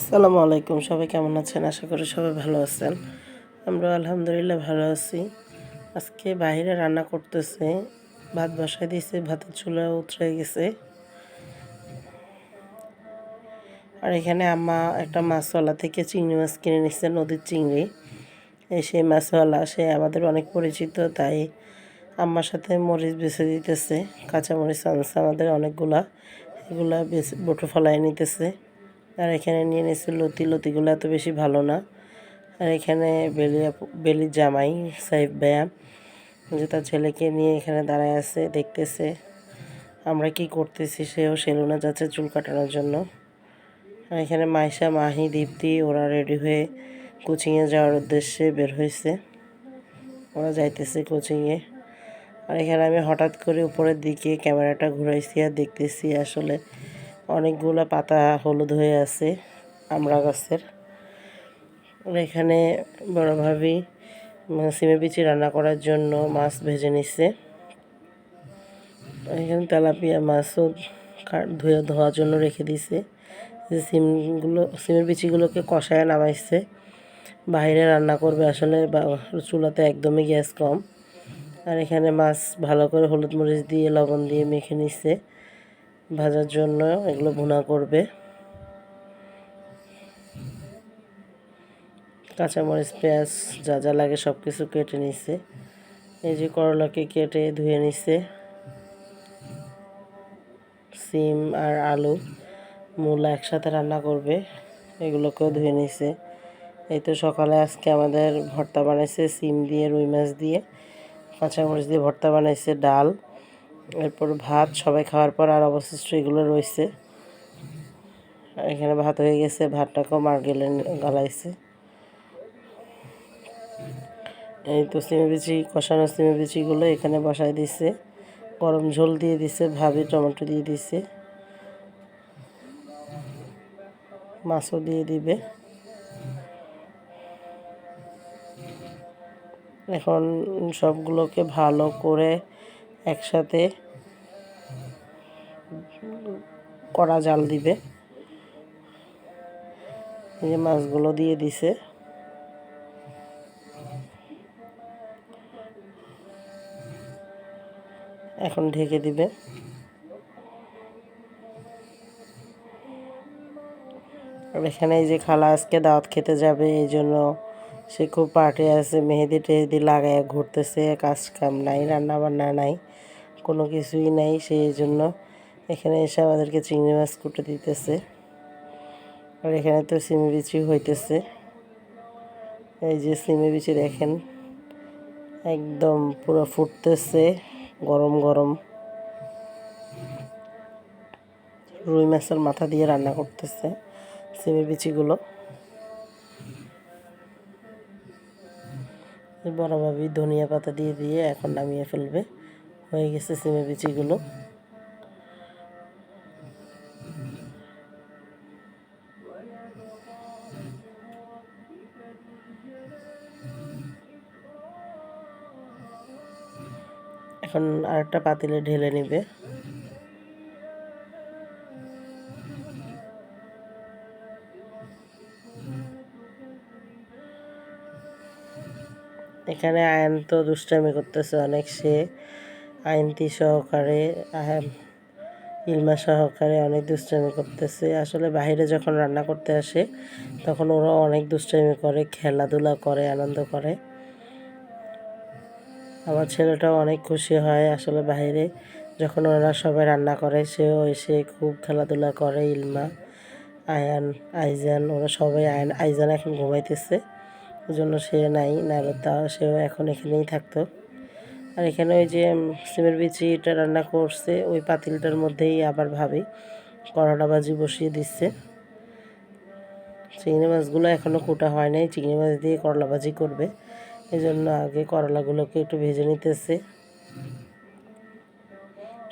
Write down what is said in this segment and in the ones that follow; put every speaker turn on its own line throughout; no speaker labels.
আসসালামু আলাইকুম, সবাই কেমন আছেন? আশা করি সবাই ভালো আছেন। আমরা আলহামদুলিল্লাহ ভালো আছি। আজকে বাইরে রান্না করতেছে, ভাত বসাই দিয়েছে, ভাতের চুলা উতরে গেছে। আর এখানে আম্মা একটা মাছওয়ালা থেকে চিংড়ি মাছ কিনে নিচ্ছে নদীর চিংড়ি। সেই মাছওয়ালা, সে আমাদের অনেক পরিচিত, তাই আম্মার সাথে মরিচ বেছে দিতেছে কাঁচা মরিচ আনছে আমাদের অনেকগুলা। এগুলা বেছে বটু ফলাই নিতেছে। আর এখানে নিয়ে নিয়েছে লতি, লতিগুলো এত বেশি ভালো না। আর এখানে বেলি বেলির জামাই সাহেব ব্যায়াম যে তার ছেলেকে নিয়ে এখানে দাঁড়ায় আছে, দেখতেছে। আমরা কি করতেছি সেও সেলুনে যাচ্ছে চুল কাটানোর জন্য। আর এখানে মাইশা, মাহি, দীপ্তি, ওরা রেডি হয়ে কোচিংয়ে যাওয়ার উদ্দেশ্যে বের হয়েছে। ওরা যাইতেছে কোচিংয়ে আর এখানে আমি হঠাৎ করে উপরের দিকে ক্যামেরাটা ঘুরাইছি আর দেখতেছি আসলে অনেকগুলো পাতা হলুদ হয়ে আছে আমড়া গাছের। এখানে বড় ভাবি সিমে বিচি রান্না করার জন্য মাছ ভেজে নিচ্ছে এখানে তেলাপিয়া মাছও ধুয়ে ধোয়ার জন্য রেখে দিছে। যে সিমগুলো, সিমের বিচিগুলোকে কষায় নামাইছে। বাইরে রান্না করবে আসলে চুলাতে একদমই গ্যাস কম। আর এখানে মাছ ভালো করে হলুদ মরিচ দিয়ে, লবণ দিয়ে মেখে নিচ্ছে ভাজার জন্য এগুলো ভুনা করবে। কাঁচামরিচ, পেঁয়াজ, যা যা লাগে সব কিছু কেটে নিছে। এই যে করলাকে কেটে ধুয়ে নিছে। সিম আর আলু মূলা একসাথে রান্না করবে, এগুলোকেও ধুয়ে নিছে। এই তো সকালে আজকে আমাদের ভর্তা বানাইছে, সিম দিয়ে, রুই মাছ দিয়ে, কাঁচামরিচ দিয়ে ভর্তা বানাইছে, ডাল। এরপর ভাত, সবাই খাওয়ার পর আর অবশিষ্ট এগুলো রয়েছে। এখানে ভাত হয়ে গেছে, ভাতটাকেও মার গেলে গালাইছে। এই তো সিমে বিচি, কষানো সিমে বিচিগুলো এখানে বসাই দিছে। গরম ঝোল দিয়ে দিছে, ভাবে টমেটো দিয়ে দিছে। মাছও দিয়ে দিবে। এখন সবগুলোকে ভালো করে একসাথে কড়া জাল দিবে। এই মাছগুলো দিয়ে দিছে। এখন ঢেকে দিবে। আর এখানে এই যে খালা আজকে দাওয়াত খেতে যাবে, এই জন্য সে খুব পার্টি আছে, মেহেদি টেহেদি লাগায় ঘুরতেছে, কাজ কাম নাই রান্না বান্না নাই, কোনো কিছুই নাই, সেই জন্য এখানে এসে আমাদেরকে চিংড়ি মাছ কুটে দিতেছে। আর এখানে তো সিমি বিচি হইতেছে। এই যে সিমি বিচি দেখেন, একদম পুরো ফুটতেছে, গরম গরম। রুই মাছের মাথা দিয়ে রান্না করতেছে সিমি বিচিগুলো। বড় ভাবি ধনিয়া পাতা দিয়ে দিয়ে এখন নামিয়ে ফেলবে। হয়ে গেছে সিমে বিচিগুলো। এখন আরেকটা পাতিলে ঢেলে নিবে। এখানে আয়ন তো দুষ্টামি করতেছে অনেক, সে আইনতি সহকারে ইলমা সহকারে অনেক দুষ্টামি করতেছে। আসলে বাইরে যখন রান্না করতে আসে, তখন ওরা অনেক দুষ্টামি করে, খেলাধুলা করে, আনন্দ করে। আমার ছেলেটাও অনেক খুশি হয় আসলে বাইরে। যখন ওরা সবাই রান্না করে, সেও এসে খুব খেলাধুলা করে, ইলমা, আয়ান, আইজান, ওরা সবাই আয়ন, আইজান এখন ঘুমাইতেছে। ওই জন্য সে নাই, নাহলে তা, সেও এখন এখানেই থাকতো। আর এখানে ওই যে সিমের বিচিটা রান্না করছে, ওই পাতিলটার মধ্যেই আবার ভাবি করলা ভাজি বসিয়ে দিচ্ছে। চিংড়ি মাছগুলো এখনও কুটা হয় নাই, চিংড়ি মাছ দিয়ে করলা ভাজি করবে। এই জন্য আগে করলাগুলোকে একটু ভেজে নিতেছে।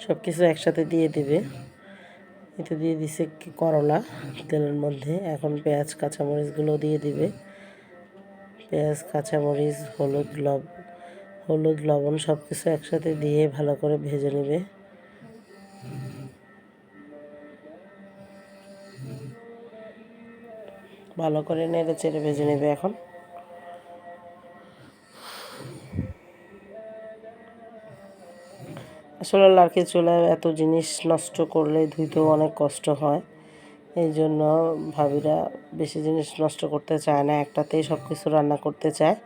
সব কিছু একসাথে দিয়ে দিবে। এতে দিয়ে দিছে করলা তেলের মধ্যে। এখন পেঁয়াজ, কাঁচামরিচগুলো দিয়ে দিবে। পেঁয়াজ, কাঁচামরিচ, হলুদ, লব, হলুদ, লবণ সব কিছু একসাথে দিয়ে ভালো করে ভেজে নেবে। ভালো করে নেড়ে চেড়ে ভেজে নেবে এখন। আসলে লার্কি চুলায় এত জিনিস নষ্ট করলে ধুইতেও অনেক কষ্ট হয়। এই জন্য ভাবিরা বেশি জিনিস নষ্ট করতে চায় না, একটাতেই সব কিছু রান্না করতে চায়।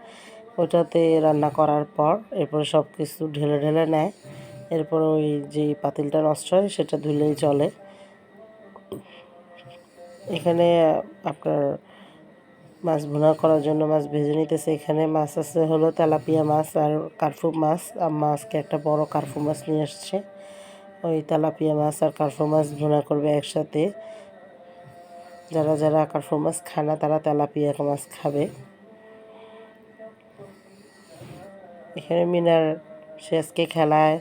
ওটাতে রান্না করার পর এরপরে সব কিছু ঢেলে ঢেলে নেয়। এরপর ওই যে পাতিলটা নষ্ট হয় সেটা ধুলেই চলে। এখানে আপনার মাছ ভুনা করার জন্য মাছ ভেজে নিতেছে। এখানে মাছ আছে হলো তেলাপিয়া মাছ আর কার্ফু মাছ। আর মাছকে একটা বড় কার্ফু মাছ নিয়ে আসছে। ওই তেলাপিয়া মাছ আর কার্ফু মাছ ভুনা করবে একসাথে। যারা যারা কার্ফু মাছ খায় না, তারা তেলাপিয়া মাছ খাবে। এখানে মিনার সে আজকে খেলায়।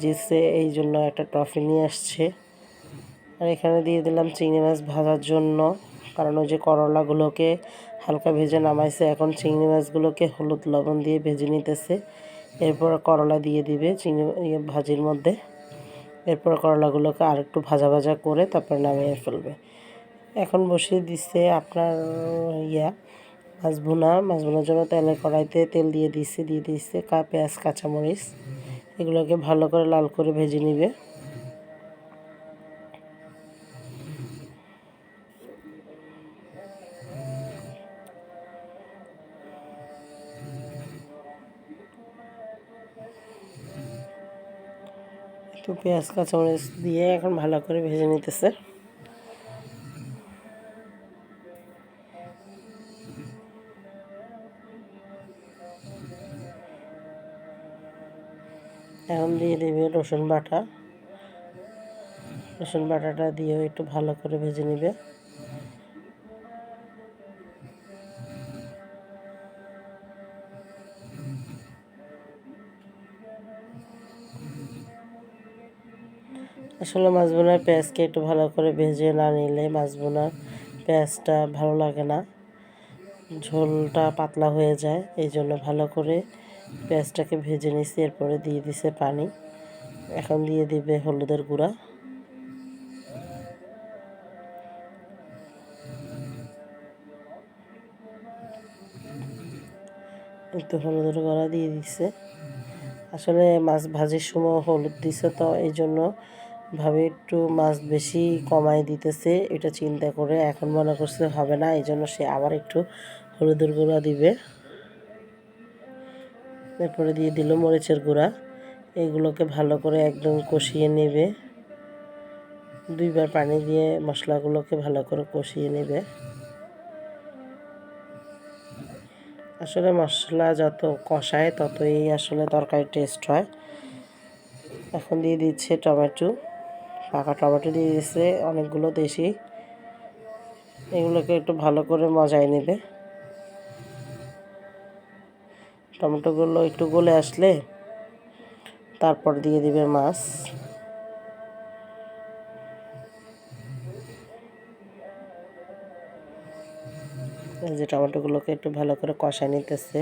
জিতছে এই জন্য একটা ট্রফি নিয়ে আসছে। আর এখানে দিয়ে দিলাম চিংড়ি মাছ ভাজার জন্য। কারণ ওই যে করলাগুলোকে হালকা ভেজে নামাইছে, এখন চিংড়ি মাছগুলোকে হলুদ লবণ দিয়ে ভেজে নিতেছে। এরপর করলা দিয়ে দিবে চিংড়ি ইয়ে ভাজির মধ্যে। এরপর করলাগুলোকে আর একটু ভাজা ভাজা করে তারপর নামিয়ে ফেলবে। এখন বসিয়ে দিচ্ছে আপনার ইয়া মাছ ভুনা মাছ ভুনার জন্য তেলের কড়াইতে তেল দিয়ে দিচ্ছে দিয়ে দিচ্ছে কা, পেঁয়াজ, কাঁচামরিচ। এগুলোকে ভালো করে লাল করে ভেজে নিবে। একটু পেঁয়াজ, কাঁচামরিচ দিয়ে এখন ভালো করে ভেজে নিতেছে। এখন দিয়ে দেবে রসুন বাটা। রসুন বাটাটা দিয়ে একটু ভালো করে ভেজে নেবে। আসলে মাছ বোনার পেঁয়াজকে একটু ভালো করে ভেজে না নিলে মাছ বোনার পেঁয়াজটা ভালো লাগে না। ঝোলটা পাতলা হয়ে যায়, এই জন্য ভালো করে পেঁয়াজটাকে ভেজে নিছি, এরপরে দিয়ে দিছে পানি। এখন দিয়ে দিবে হলুদের গুঁড়া। একটু হলুদের গুঁড়া দিয়ে দিছে। আসলে মাছ ভাজির সময় হলুদ দিছে তো, এই জন্য ভাবে একটু মাছ বেশি কমাই দিতেছে, এটা চিন্তা করে এখন মনে করছে হবে না এই জন্য সে আবার একটু হলুদের গুঁড়া দিবে। এরপরে দিয়ে দিল মরিচের গুঁড়া, এগুলোকে ভালো করে একদম কষিয়ে নেবে। দুইবার পানি দিয়ে মশলাগুলোকে ভালো করে কষিয়ে নেবে। আসলে মশলা যত কষায় ততই আসলে তরকারি টেস্ট হয়। এখন দিয়ে দিচ্ছে টমেটো। পাকা টমেটো দিয়ে দিচ্ছে অনেকগুলো দেশি। এগুলোকে একটু ভালো করে মজায় নেবে। টমেটোগুলো একটু গলে আসলে তারপর দিয়ে দিবে মাছ। যে টমেটোগুলোকে একটু ভালো করে কষায় নিতেছে।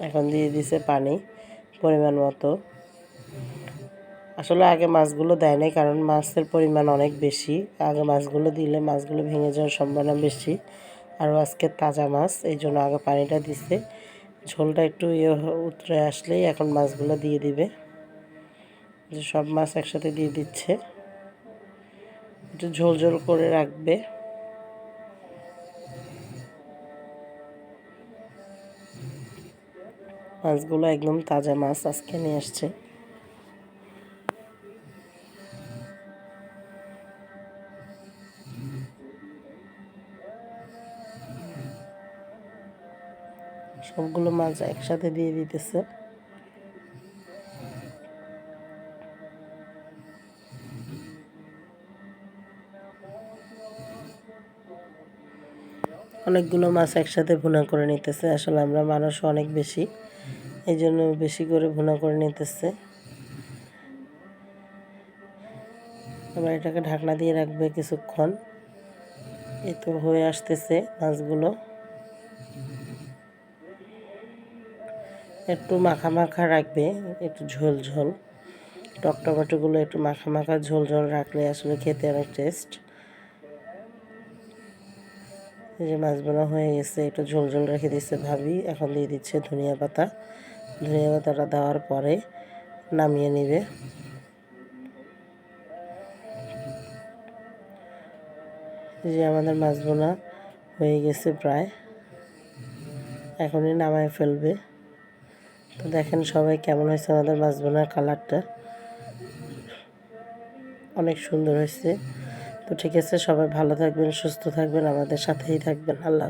এখন দিয়ে দিছে পানি পরিমাণ মতো। আসলে আগে মাছগুলো দেয় নাই, কারণ মাছের পরিমাণ অনেক বেশি। আগে মাছগুলো দিলে মাছগুলো ভেঙে যাওয়ার সম্ভাবনা বেশি। আরও আজকে তাজা মাছ, এই জন্য আগে পানিটা দিছে। ঝোলটা একটু ইয়ে উতরে আসলেই এখন মাছগুলো দিয়ে দিবে। যে সব মাছ একসাথে দিয়ে দিচ্ছে। একটু ঝোল ঝোল করে রাখবে। মাছগুলো একদম তাজা মাছ আজকে নিয়ে আসছে। সবগুলো মাছ একসাথে দিয়ে দিতেছে। অনেকগুলো মাছ একসাথে ভুনা করে নিতেছে। আসলে আমরা মানুষ অনেক বেশি এই জন্য বেশি করে ভুনা করে নিতেছে। এবার এটাকে ঢাকনা দিয়ে রাখবে কিছুক্ষণ। এ তো হয়ে আসতেছে মাছগুলো। একটু মাখা মাখা রাখবে, একটু ঝোল ঝোল। টক টমেটোগুলো একটু মাখা মাখা ঝোল ঝোল রাখলে আসলে খেতে অনেক টেস্ট। যে মাছ বোনা হয়ে গেছে, একটু ঝোল ঝোল রেখে দিচ্ছে ভাবি। এখন দিয়ে দিচ্ছে ধনিয়া পাতা। ধনিয়া পাতাটা দেওয়ার পরে নামিয়ে নেবে। যে আমাদের মাছ বোনা হয়ে গেছে প্রায়। এখনই নামায় ফেলবে। তো দেখেন সবাই কেমন হয়েছে আমাদের মাছ বোনার কালারটা। অনেক সুন্দর হয়েছে। তো ঠিক আছে সবাই ভালো থাকবেন সুস্থ থাকবেন আমাদের সাথেই থাকবেন আল্লাহ।